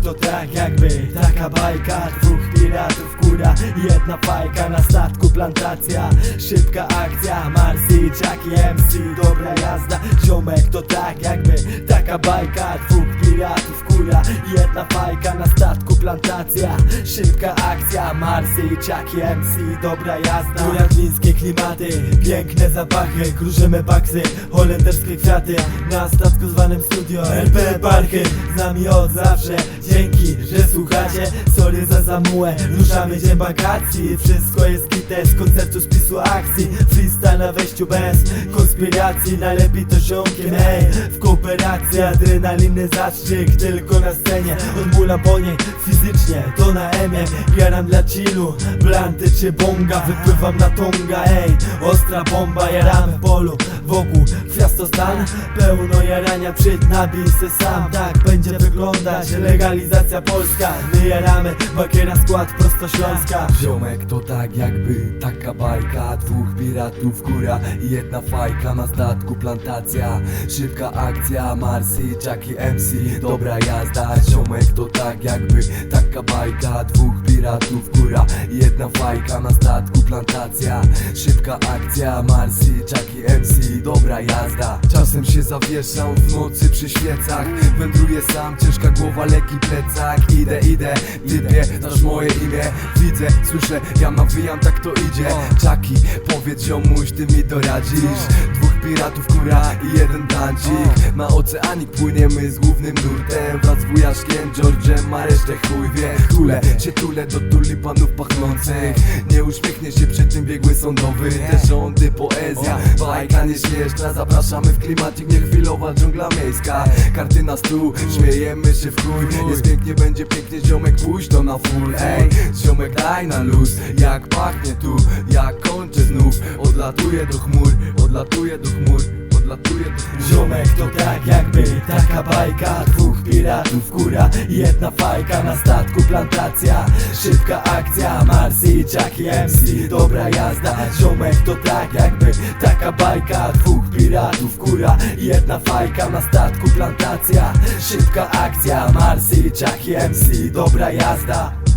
to tak jakby taka bajka. Dwóch piratów, kura, jedna fajka. Na statku plantacja, szybka akcja. Marcy, Jackie, MC, dobra jazda. Ziomek to tak jakby taka bajka. Dwóch piratów, kura, jedna fajka Na statku plantacja, szybka akcja Marcy, Jackie, MC, dobra jazda. Turadlińskie klimaty, piękne zapachy. Kruszymy baksy, holenderskie kwiaty. Na statku zwanym studio LP Parky Z nami od zawsze, dzięki, że słuchacie Sorry za zamułę, ruszamy dzień wakacji. Wszystko jest gite z koncertu spisu akcji. Freestyle na wejściu bez konspiracji. Najlepiej to ziomkiem, ej. W kooperacji adrenaliny zastrzyk Tylko na scenie, odmulam po niej Fizycznie, to na emie Jaram dla chillu, blanty czy bonga Wypływam na tonga, ej. Ostra bomba, jaramy w polu. Wokół kwiatostan Pełno jarania, przyjdź nabij se sam. Tak będzie wyglądać legalizacja polska My jaramy, bakiera skład prosto śląska Ziomek to tak jakby taka bajka. Dwóch piratów, góra i jedna fajka. Na statku plantacja, szybka akcja. Marcy, Jackie, MC, dobra jazda. Ziomek to tak jakby taka bajka. Dwóch piratów, góra i jedna fajka. Na statku plantacja, szybka akcja. Marcy, Jackie, MC, dobra jazda. Czasem się zawieszam w nocy przy świecach. Wędruję sam, ciężka głowa, lekki plecak Idę, idę, typie, znasz moje imię. Widzę, słyszę, ja nawijam, tak to idzie. Czaki, powiedz ziomuś, ty mi doradzisz. Dwóch piratów, kura i jeden tancik Na oceanik płyniemy z głównym nurtem. Wraz z wujaszkiem, George'em, a resztę chuj wie. Tule się tule do tulipanów pachnących. Nie uśmiechnie się przy tym biegły sądowy. Te rządy, poezja, bajka nieśmieszna Zapraszamy w klimacik, nie chwilowa dżungla miejska. Karty na stół, śmiejemy się w chuj. Jest pięknie, będzie pięknie, ziomek pójść to na full. Ej, ziomek daj na luz, jak pachnie tu Jak odlatuję do chmur Odlatuję do chmur, do chmur. Ziomek to tak jakby taka bajka Dwóch piratów, kura i jedna fajka. Na statku plantacja, szybka akcja. Marcy, Jackie, MC, dobra jazda. Ziomek to tak jakby taka bajka Dwóch piratów, kura i jedna fajka. Na statku plantacja, szybka akcja. Marcy, Jackie, MC, dobra jazda